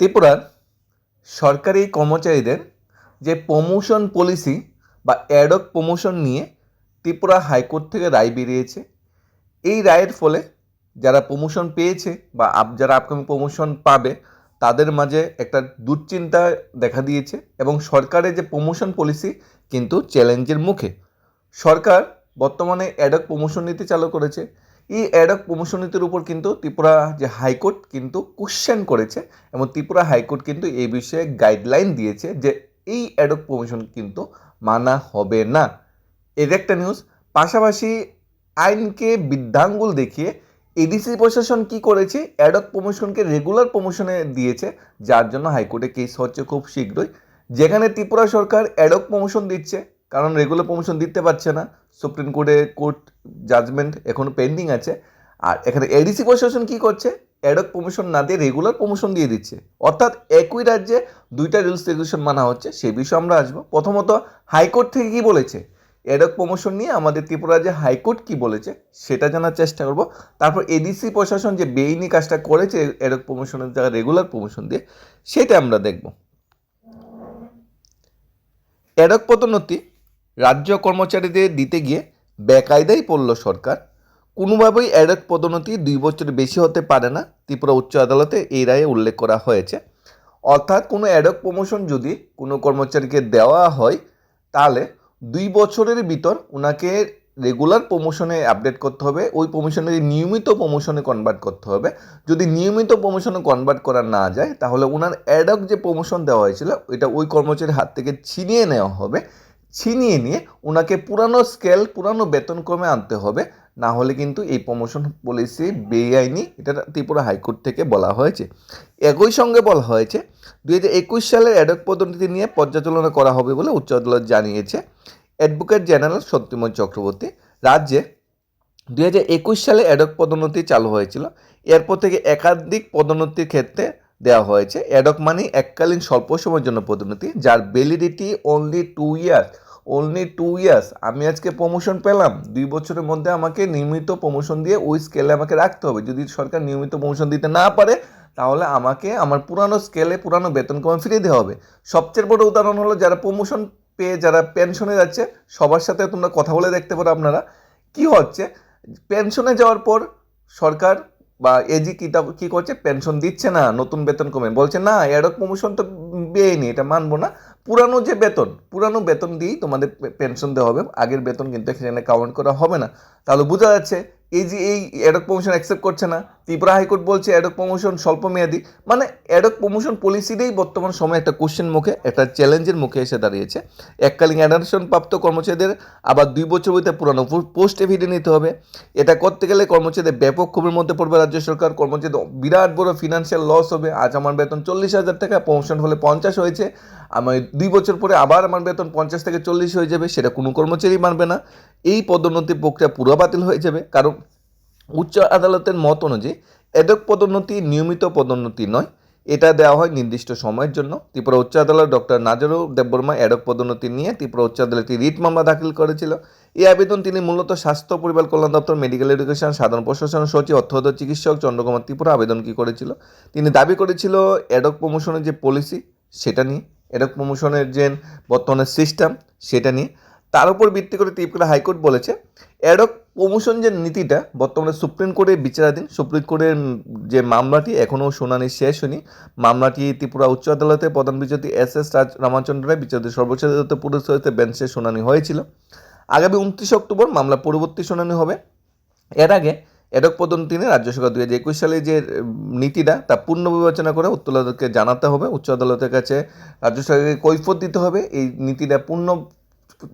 ত্রিপুরার সরকারি কর্মচারীদের যে প্রমোশন পলিসি বা অ্যাডক প্রমোশন নিয়ে ত্রিপুরা হাইকোর্ট থেকে রায় বেরিয়েছে, এই রায়ের ফলে যারা প্রমোশন পেয়েছে বা আপ- যারা আপকামিং প্রমোশন পাবে, তাদের মাঝে একটা দুশ্চিন্তা দেখা দিয়েছে এবং সরকারের যে প্রমোশন পলিসি কিন্তু চ্যালেঞ্জের মুখে। সরকার বর্তমানে অ্যাডক প্রমোশন নীতি চালু করেছে এই অ্যাডক প্রমোশন নীতির উপর কিন্তু ত্রিপুরা যে হাইকোর্ট কিন্তু কোশ্চেন করেছে এবং ত্রিপুরা হাইকোর্ট কিন্তু এই বিষয়ে গাইডলাইন দিয়েছে যে এই অ্যাডক প্রমোশন কিন্তু মানা হবে না। এর একটা নিউজ পাশাপাশি আইনকে বৃদ্ধাঙ্গুল দেখিয়ে এডিসি প্রশাসন কি করেছে? অ্যাডক প্রমোশনকে রেগুলার প্রমোশনে দিয়েছে, যার জন্য হাইকোর্টে কেস হচ্ছে খুব শীঘ্রই। যেখানে ত্রিপুরা সরকার অ্যাডক প্রমোশন দিচ্ছে কারণ রেগুলার প্রমোশন দিতে পারছে না। সুপ্রিম কোর্টে কোর্ট জাজমেন্ট এখনও পেন্ডিং আছে। আর এখানে এডিসি প্রশাসন কি করছে? অ্যাডক প্রমোশন না দিয়ে রেগুলার প্রমোশন দিয়ে দিচ্ছে। অর্থাৎ একই রাজ্যে দুইটা রুলস রেগুলেশন মানা হচ্ছে, সে বিষয়ে আমরা আসব। প্রথমত হাইকোর্ট থেকে কি বলেছে? অ্যাডক প্রমোশন নিয়ে আমাদের ত্রিপুরা যে হাইকোর্ট কি বলেছে, সেটা জানার চেষ্টা করব। তারপর এডিসি প্রশাসন যে বেইনি কাজটা করেছে অ্যাডক প্রমোশনের জায়গায় রেগুলার প্রমোশন দিয়ে, সেটা আমরা দেখব। অ্যাডক পদোন্নতি রাজ্য কর্মচারীদের দিতে গিয়ে বেকায়দাই পড়ল সরকার। কোনোভাবেই অ্যাডক পদোন্নতি দুই বছরের বেশি হতে পারে না, ত্রিপুরা উচ্চ আদালতে এই রায়ে উল্লেখ করা হয়েছে। অর্থাৎ কোনো অ্যাডক প্রমোশন যদি কোনো কর্মচারীকে দেওয়া হয়, তাহলে দুই বছরের ভিতর ওনাকে রেগুলার প্রমোশনে আপডেট করতে হবে, ওই প্রমোশনে নিয়মিত প্রমোশনে কনভার্ট করতে হবে। যদি নিয়মিত প্রমোশনে কনভার্ট করা না যায়, তাহলে ওনার অ্যাডক যে প্রমোশন দেওয়া হয়েছিল এটা ওই কর্মচারীর হাত থেকে ছিনিয়ে নেওয়া হবে। ছিনিয়ে নিয়ে ওনাকে পুরানো স্কেল, পুরানো বেতনক্রমে আনতে হবে। না হলে কিন্তু এই প্রমোশন পলিসি বেআইনি, এটা ত্রিপুরা হাইকোর্ট থেকে বলা হয়েছে। একই সঙ্গে বলা হয়েছে, দুই হাজার একুশ সালের অ্যাডক পদ্ধতি নিয়ে পর্যালোচনা করা হবে বলে উচ্চ আদালত জানিয়েছে। অ্যাডভোকেট জেনারেল শক্তিময় চক্রবর্তী, রাজ্যে দুই হাজার একুশ সালে অ্যাডক পদোন্নতি চালু হয়েছিল। এরপর থেকে একাধিক পদোন্নতির ক্ষেত্রে দেওয়া হয়েছে। অ্যাডক মানে এককালীন স্বল্প সময়ের জন্য পদোন্নতি, যার validity only two years only two years আমি আজকে প্রমোশন পেলাম, দুই বছরের মধ্যে আমাকে নিয়মিত প্রমোশন দিয়ে ওই স্কেলে আমাকে রাখতে হবে। যদি সরকার নিয়মিত প্রমোশন দিতে না পারে, তাহলে আমাকে আমার পুরানো স্কেলে পুরানো বেতন কমে ফিরিয়ে দেওয়া হবে। সবচেয়ে বড় উদাহরণ হলো যারা প্রমোশন পেয়ে, যারা পেনশনে যাচ্ছে, সবার সাথে তোমরা কথা বলে দেখতে পারো আপনারা। কি হচ্ছে? পেনশনে যাওয়ার পর সরকার বা এজি কিটা কি করছে? পেনশন দিচ্ছে না, নতুন বেতন কমে। বলছে, না এরক প্রমোশন তো বেআইনি এটা মানবো না। পুরানো যে বেতন, পুরানো বেতন দিয়েই তোমাদের পেনশন দেওয়া হবে। আগের বেতন কিন্তু এখানে কাউন্ট করা হবে না। তাহলে বোঝা যাচ্ছে এই যে এই অ্যাডক প্রমোশন অ্যাকসেপ্ট করছে না, ত্রিপুরা হাইকোর্ট বলছে অ্যাডক প্রমোশন স্বল্প মেয়াদি মানে অ্যাডক প্রমোশন পলিসিটাই বর্তমান সময়ে একটা কোশ্চেন মুখে, একটা চ্যালেঞ্জের মুখে এসে দাঁড়িয়েছে। এককালীন অ্যাডারেশন প্রাপ্ত কর্মচারীদের আবার দুই বছর বইতে পুরানো পোস্ট এফিডে নিতে হবে। এটা করতে গেলে কর্মচারীদের ব্যাপক ক্ষোভের মধ্যে পড়বে রাজ্য সরকার। কর্মচারীদের বিরাট বড় ফিনান্সিয়াল লস হবে। আজ আমার বেতন চল্লিশ হাজার টাকা প্রমোশন হলে পঞ্চাশ হয়েছে। আমি দুই বছর পরে আবার আমার বেতন পঞ্চাশ থেকে চল্লিশ হয়ে যাবে। সেটা কোনো কর্মচারী মানবে না। এই পদোন্নতি প্রক্রিয়া পুরো বাতিল হয়ে যাবে। কারণ উচ্চ আদালতের মত অনুযায়ী এডক পদোন্নতি নিয়মিত পদোন্নতি নয়। এটা দেওয়া হয় নির্দিষ্ট সময়ের জন্য। ত্রিপুরা উচ্চ আদালত ডক্টর নাজারু দেববর্মা এডক পদোন্নতি নিয়ে ত্রিপুরা উচ্চ আদালতে রিট মামলা দাখিল করেছিল। এই আবেদন তিনি মূলত স্বাস্থ্য, পরিবার কল্যাণ দপ্তর মেডিকেল এডুকেশন সাধারণ প্রশাসন সচিব অর্থগত চিকিৎসক, চন্দ্রকুমার ত্রিপুরা আবেদন কি করেছিল? তিনি দাবি করেছিল এডক প্রমোশনের যে পলিসি সেটা নিয়ে এডক প্রমোশনের যে বর্তমানে সিস্টেম সেটা নিয়ে। তার উপর ভিত্তি করে ত্রিপুরা হাইকোর্ট বলেছে অ্যাডক প্রমোশন যে নীতিটা বর্তমানে সুপ্রিম কোর্টে বিচারাধীন, সুপ্রিম কোর্টের যে মামলাটি এখনও শুনানি শেষ হয়নি, মামলাটি ত্রিপুরা উচ্চ আদালতে প্রধান বিচারপতি এস এস রাজ রামাচন্দ্র রায় বিচারপতি সর্বোচ্চ আদালতে পুরস্কারিত বেঞ্চে শুনানি হয়েছিল। আগামী উনত্রিশ অক্টোবর মামলা পরবর্তী শুনানি হবে। এর আগে এডক পদোন্নতি নিয়ে রাজ্য সরকার দুই হাজার একুশ সালে যে নীতিটা, তা পূর্ণ বিবেচনা করে উচ্চ আদালতকে জানাতে হবে। উচ্চ আদালতের কাছে রাজ্য সরকারকে কৈফত দিতে হবে। এই নীতিটা পূর্ণ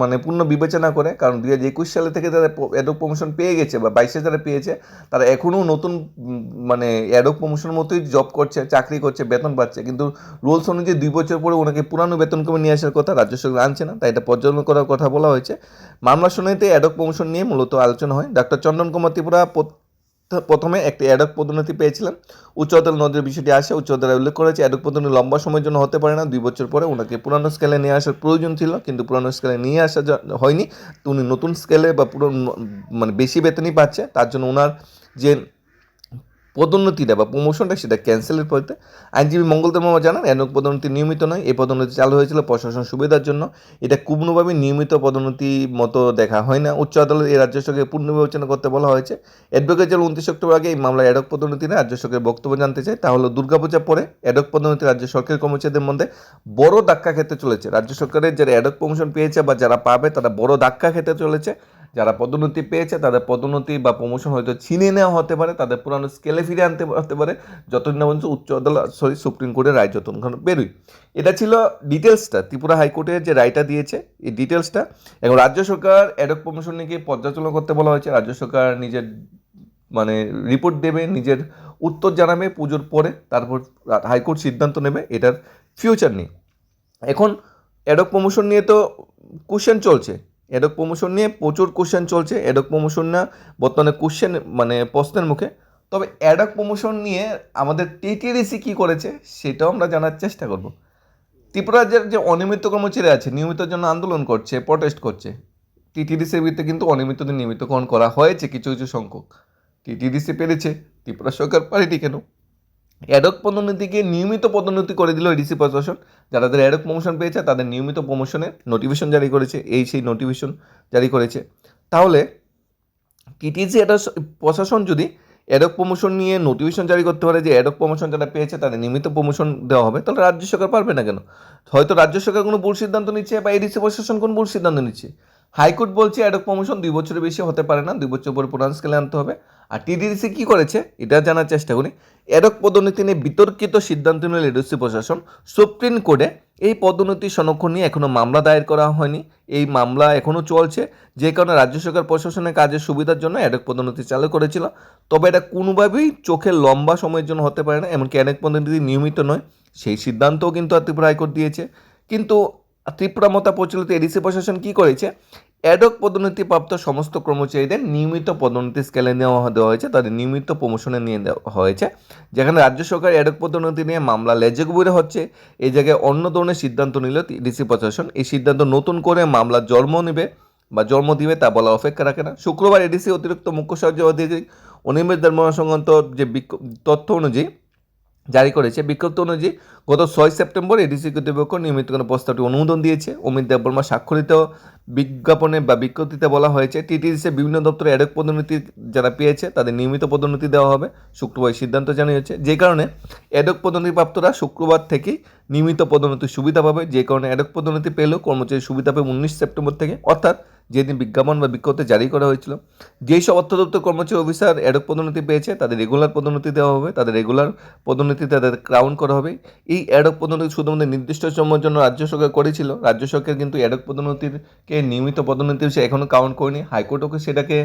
মানে পূর্ণ বিবেচনা করে, কারণ দু হাজার একুশ সালে থেকে যারা অ্যাডক প্রমোশন পেয়ে গেছে বা বাইশে যারা পেয়েছে, তারা এখনও নতুন মানে অ্যাডক প্রমোশন মতোই জব করছে, চাকরি করছে, বেতন পাচ্ছে। কিন্তু রুলস অনুযায়ী দুই বছর পরে ওনাকে পুরানো বেতন কমে নিয়ে আসার কথা রাজ্য সরকার আনছে না, তাই এটা পর্যালোচনা করার কথা বলা হয়েছে। মামলা শুনানিতে অ্যাডক প্রমোশন নিয়ে মূলত আলোচনা হয়। ডক্টর চন্দন কুমার ত্রিপুরা প্রথমে একটি অ্যাডক পদোন্নতি পেয়েছিলেন উচ্চ আদালত নদীর বিষয়টি আসে উচ্চ আদালত উল্লেখ করেছে, অ্যাডক পদোন্নতি লম্বা সময়ের জন্য হতে পারে না, দুই বছর পরে ওনাকে পুরানো স্কেলে নিয়ে আসার প্রয়োজন ছিল, কিন্তু পুরানো স্কেলে নিয়ে আসা হয়নি। উনি নতুন স্কেলে বা পুরো মানে বেশি বেতনই পাচ্ছে, তার জন্য ওনার যে পদোন্নতিটা বা প্রমোশনটা সেটা ক্যান্সেলের পরিতে আইনজীবী মঙ্গলদের মামা জানান এনক পদোন্নতি নিয়মিত নয়, এই পদোন্নতি চালু হয়েছিল প্রশাসন সুবিধার জন্য। এটা কোনোভাবেই নিয়মিত পদোন্নতি মতো দেখা হয় না। উচ্চ আদালত এই রাজ্য সরকারকে পুনর্বিবেচনা করতে বলা হয়েছে। অ্যাডভোকেট জেল উনত্রিশ অক্টোবর আগে এই মামলায় এডক পদোন্নতি নিয়ে রাজ্য সরকারের বক্তব্য জানতে চাই তাহলে দুর্গাপূজা পরে এডক পদোন্নতি রাজ্য সরকারের কর্মচারীদের মধ্যে বড় ধাক্কা খেতে চলেছে। রাজ্য সরকারের যারা এডক প্রমোশন পেয়েছে বা যারা পাবে, তারা বড় ধাক্কা খেতে চলেছে। যারা পদোন্নতি পেয়েছে, তাদের পদোন্নতি বা প্রমোশন হয়তো ছিনিয়ে নেওয়া হতে পারে, তাদের পুরানো স্কেলে ফিরে আনতে হতে পারে, যতদিন না পর্যন্ত উচ্চ আদালত সরি সুপ্রিম কোর্টের রায় যতক্ষণ বেরোয়। এটা ছিল ডিটেলসটা ত্রিপুরা হাইকোর্টের যে রায়টা দিয়েছে, এই ডিটেলসটা এবং রাজ্য সরকার অ্যাডক প্রমোশন নিয়ে পর্যালোচনা করতে বলা হয়েছে? রাজ্য সরকার নিজের মানে রিপোর্ট দেবে, নিজের উত্তর জানাবে পুজোর পরে, তারপর হাইকোর্ট সিদ্ধান্ত নেবে, এটার ফিউচার নিয়ে। এখন অ্যাডক প্রমোশন নিয়ে তো কোশ্চেন চলছে। অ্যাডক প্রমোশন নিয়ে প্রচুর কোশ্চেন চলছে অ্যাডক প্রমোশন না, বর্তমানে কোশ্চেন মানে প্রশ্নের মুখে। তবে অ্যাডক প্রমোশন নিয়ে আমাদের টিটিডিসি কী করেছে সেটাও আমরা জানার চেষ্টা করব। ত্রিপুরা রাজ্যের যে অনিয়মিত কর্মচারী আছে, নিয়মিতের জন্য আন্দোলন করছে প্রটেস্ট করছে টিটিডিসির ভিত্তিতে কিন্তু অনিয়মিতদের নিয়মিতকরণ করা হয়েছে কিছু কিছু সংখ্যক। টিটিডিসি পেরেছে, ত্রিপুরা সরকার পারেনি কেন? অ্যাডক পদোন্নতিকে নিয়মিত পদোন্নতি করে দিল এডিসি প্রশাসন। যারা যারা অ্যাডক প্রমোশন পেয়েছে, তাদের নিয়মিত প্রমোশনের নোটিফিকেশন জারি করেছে, এই সেই নোটিফিকেশন জারি করেছে। তাহলে টিটিসি এটা প্রশাসন যদি অ্যাডক প্রমোশন নিয়ে নোটিফিকেশন জারি করতে পারে যে অ্যাডক প্রমোশন যারা পেয়েছে, তাদের নিয়মিত প্রমোশন দেওয়া হবে, তাহলে রাজ্য সরকার পারবে না কেন? হয়তো রাজ্য সরকার কোনো ভুল সিদ্ধান্ত নিচ্ছে বা এডিসি প্রশাসন কোনো ভুল সিদ্ধান্ত নিচ্ছে। হাইকোর্ট বলছে অ্যাডক প্রমোশন দুই বছরের বেশি হতে পারে না, দুই বছর পরে পুরান স্কেলে আনতে হবে। আর টিডিসি কী করেছে, এটা জানার চেষ্টা করি। অ্যাডক পদোন্নতি নিয়ে বিতর্কিত সিদ্ধান্ত নিল এডিসি প্রশাসন। সুপ্রিম কোর্টে এই পদোন্নতি সংরক্ষণ নিয়ে এখনও মামলা দায়ের করা হয়নি। এই মামলা এখনও চলছে। যে কারণে রাজ্য সরকার প্রশাসনের কাজের সুবিধার জন্য অ্যাডক পদোন্নতি চালু করেছিল। তবে এটা কোনোভাবেই চোখে লম্বা সময়ের জন্য হতে পারে না, এমনকি অ্যাডক পদোন্নতি নিয়মিত নয়। সেই সিদ্ধান্তও কিন্তু আর ত্রিপুরা হাইকোর্ট দিয়েছে। কিন্তু ত্রিপুরা মতা প্রচলিত এডিসি প্রশাসন কী করেছে? অ্যাডক পদোন্নতিপ্রাপ্ত সমস্ত কর্মচারীদের নিয়মিত পদোন্নতি স্কেলে নেওয়া দেওয়া হয়েছে, তাদের নিয়মিত প্রমোশনে নিয়ে দেওয়া হয়েছে। যেখানে রাজ্য সরকার অ্যাডক পদোন্নতি নিয়ে মামলা লেজেগুবরে হচ্ছে। এই জায়গায় অন্য ধরনের সিদ্ধান্ত নিল ডিসি প্রশাসন। এই সিদ্ধান্ত নতুন করে মামলা জন্ম নেবে বা জন্ম দিবে তা বলা অপেক্ষা রাখে না। শুক্রবার এডিসি অতিরিক্ত মুখ্য সচিব অধিকারী অনিমেষ ধর্ম সংক্রান্ত যে তথ্য অনুযায়ী জারি করেছে। বিজ্ঞপ্তি অনুযায়ী গত ছয় সেপ্টেম্বর এডিসি কর্তৃপক্ষ নিয়মিত কোনো প্রস্তাবটি অনুমোদন দিয়েছে। অমিত দেববর্মা স্বাক্ষরিত বিজ্ঞাপনে বা বিজ্ঞপ্তিতে বলা হয়েছে টিটিডিসি বিভিন্ন দপ্তরে অ্যাডক পদোন্নতি যারা পেয়েছে, তাদের নিয়মিত পদোন্নতি দেওয়া হবে, শুক্রবার সিদ্ধান্ত জানিয়েছে। যে কারণে অ্যাডক পদোন্নতিপ্রাপ্তরা শুক্রবার থেকেই নিয়মিত পদোন্নতির সুবিধা পাবে। যে কারণে অ্যাডক পদোন্নতি পেলেও কর্মচারী সুবিধা পাবে উনিশ সেপ্টেম্বর থেকে। অর্থাৎ যেদিন বিজ্ঞাপন বা বিজ্ঞপ্তি জারি করা হয়েছিল, যেই সব অর্থ দপ্তর কর্মচারী অফিসার অ্যাডক পদোন্নতি পেয়েছে, তাদের রেগুলার পদোন্নতি দেওয়া হবে, তাদের রেগুলার পদোন্নতি তাদের ক্রাউন করা হবে। এই অ্যাডক পদোন্নতি শুধুমাত্র নির্দিষ্ট সময়ের জন্য রাজ্য সরকার করেছিল, রাজ্য সরকার কিন্তু অ্যাডক পদোন্নতিকে নিয়মিত পদোন্নতি সে এখনও কাউন্ট করেনি। হাইকোর্টকে সেটাকে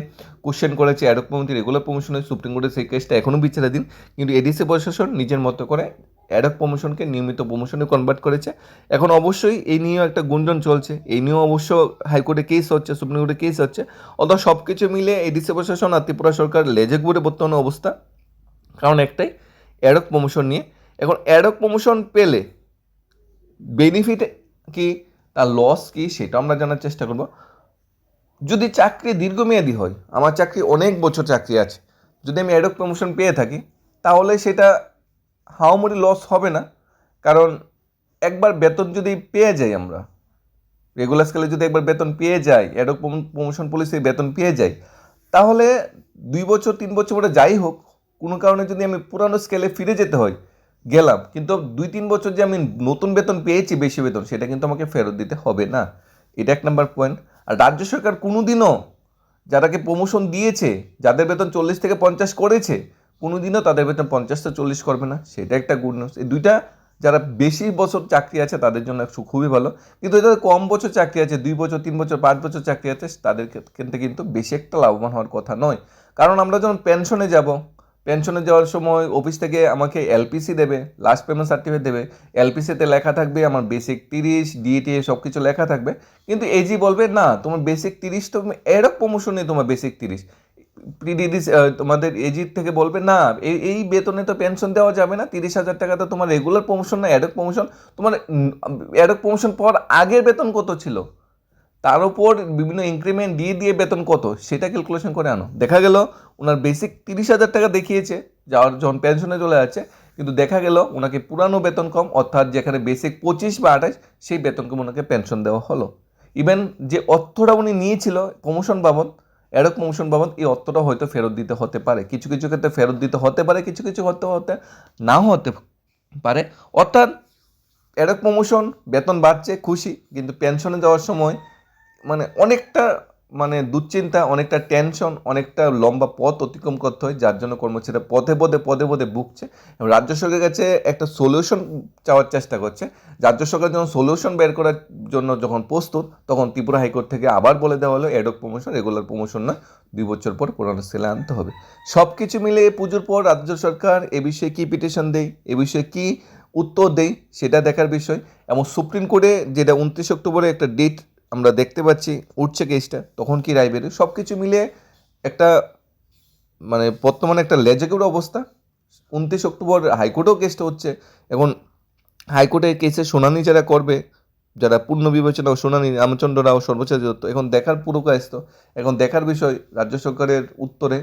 কোশ্চেন করেছে অ্যাডক পদোন্নতি রেগুলার প্রমোশনে সুপ্রিম কোর্টের সেই কেসটা এখনও বিচারাধীন কিন্তু এডিসি প্রশাসন নিজের মতো করে অ্যাডক প্রমোশনকে নিয়মিত প্রমোশনে কনভার্ট করেছে। এখন অবশ্যই এই নিয়েও একটা গুঞ্জন চলছে। এই নিয়েও অবশ্য হাইকোর্টে কেস হচ্ছে, সুপ্রিম কোর্টে কেস হচ্ছে। অথবা সব কিছু মিলে এডিসি প্রশাসন আর ত্রিপুরা সরকার লেজেক বুড়ে বর্তমানে অবস্থা। কারণ একটাই অ্যাডক প্রমোশন নিয়ে। এখন অ্যাডক প্রমোশন পেলে বেনিফিট কি? তার লস কি সেটা আমরা জানার চেষ্টা করব। যদি চাকরি দীর্ঘমেয়াদী হয়, আমার চাকরি অনেক বছর চাকরি আছে, যদি আমি অ্যাডক প্রমোশন পেয়ে থাকি, তাহলে সেটা হাওমুড়ি লস হবে না? কারণ একবার বেতন যদি পেয়ে যাই আমরা রেগুলার স্কেলে যদি একবার বেতন পেয়ে যাই অ্যাডক প্রমোশন পলিসির বেতন পেয়ে যাই, তাহলে দুই বছর, তিন বছর পরে যাই হোক, কোনো কারণে যদি আমি পুরানো স্কেলে ফিরে যেতে হয় গেলাম। কিন্তু দুই, তিন বছর যে আমি নতুন বেতন পেয়েছি, বেশি বেতন, সেটা কিন্তু আমাকে ফেরত দিতে হবে না। এটা এক নাম্বার পয়েন্ট আর রাজ্য সরকার কোনোদিনও যারাকে প্রমোশন দিয়েছে, যাদের বেতন চল্লিশ থেকে পঞ্চাশ করেছে, কোনোদিনও তাদের বেতন পঞ্চাশ থেকে চল্লিশ করবে না। সেটা একটা গুড নিউজ এই দুইটা যারা বেশি বছর চাকরি আছে, তাদের জন্য একটু খুবই ভালো। কিন্তু যাদের কম বছর চাকরি আছে, দুই বছর, তিন বছর, পাঁচ বছর চাকরি আছে, তাদের ক্ষেত্রে কিন্তু বেশি একটা লাভবান হওয়ার কথা নয়। কারণ আমরা যখন পেনশনে যাব পেনশনে যাওয়ার সময় অফিস থেকে আমাকে এলপিসি দেবে লাস্ট পেমেন্ট সার্টিফিকেট দেবে। এলপিসিতে লেখা থাকবে আমার বেসিক তিরিশ ডিএটি সব কিছু লেখা থাকবে। কিন্তু এজি বলবে, না, তোমার বেসিক তিরিশ তো তুমি এরক প্রমোশন নেই তোমার বেসিক তিরিশ। প্রিডিডিস তোমাদের এজির থেকে বলবে, না, এই এই বেতনে তো পেনশন দেওয়া যাবে না। তিরিশ হাজার টাকা তো তোমার রেগুলার প্রমোশন না অ্যাডক প্রমোশন তোমার অ্যাডক প্রমোশন পাওয়ার আগের বেতন কত ছিল? তার উপর বিভিন্ন ইনক্রিমেন্ট দিয়ে দিয়ে বেতন কত, সেটা ক্যালকুলেশন করে আনো। দেখা গেল ওনার বেসিক তিরিশ হাজার টাকা দেখিয়েছে, যাওয়ার যখন পেনশনে চলে যাচ্ছে, কিন্তু দেখা গেল ওনাকে পুরানো বেতন কম, অর্থাৎ যেখানে বেসিক পঁচিশ বা আঠাশ, সেই বেতন কম ওনাকে পেনশন দেওয়া হলো। ইভেন যে অর্থটা উনি নিয়েছিল প্রমোশন বাবদ এরক প্রমোশন বাবদ, এই অর্থটা হয়তো ফেরত দিতে হতে পারে। কিছু কিছু ক্ষেত্রে ফেরত দিতে হতে পারে, কিছু কিছু হতে হতে নাও হতে পারে। অর্থাৎ এরক প্রমোশন বেতন বাড়ছে, খুশি, কিন্তু পেনশনে যাওয়ার সময় মানে অনেকটা মানে দুশ্চিন্তা, অনেকটা টেনশন অনেকটা লম্বা পথ অতিক্রম করতে হয়, যার জন্য কর্মচারীরা পদে পদে পদে পদে ভুগছে। এবং রাজ্য সরকারের কাছে একটা সলিউশন চাওয়ার চেষ্টা করছে। রাজ্য সরকার যখন সলিউশন বের করার জন্য যখন প্রস্তুত, তখন ত্রিপুরা হাইকোর্ট থেকে আবার বলে দেওয়া হলো এডক প্রমোশন রেগুলার প্রমোশন না দুই বছর পর পুরানো সেলে আনতে হবে। সব কিছু মিলে পুজোর পর রাজ্য সরকার এ বিষয়ে কী পিটিশন দেয়, এ বিষয়ে কী উত্তর দেয়, সেটা দেখার বিষয়। এবং সুপ্রিম কোর্টে যেটা উনত্রিশ অক্টোবরে একটা ডেট আমরা দেখতে পাচ্ছি উঠছে কেসটা তখন কি রায় বেরোয়? সব কিছু মিলে একটা মানে বর্তমানে একটা লেজেকের অবস্থা। উনত্রিশ অক্টোবর হাইকোর্টেও কেসটা হচ্ছে। এখন হাইকোর্টে কেসে শুনানি যারা করবে, যারা পূর্ণ বিবেচনা ও শুনানি, রামচন্দ্র রাও সর্বোচ্চ দত্ত, এখন দেখার পুরো কাজ তো এখন দেখার বিষয় রাজ্য সরকারের উত্তরে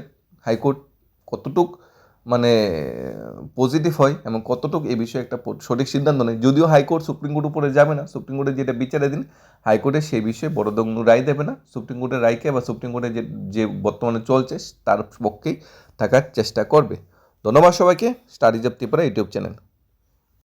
হাইকোর্ট কতটুক মানে পজিটিভ হয় এবং কতটুকু এই বিষয়ে একটা সঠিক সিদ্ধান্ত নেয়। যদিও হাইকোর্ট সুপ্রিম কোর্ট উপরে যাবে না, সুপ্রিম কোর্টে যেটা বিচারে দিন, হাইকোর্টে সেই বিষয়ে বড়দগ্ন রায় দেবে না। সুপ্রিম কোর্টের রায়কে বা সুপ্রিম কোর্টে যে যে বর্তমানে চলছে, তার পক্ষেই থাকার চেষ্টা করবে। ধন্যবাদ সবাইকে। Studies of Tripura YouTube channel.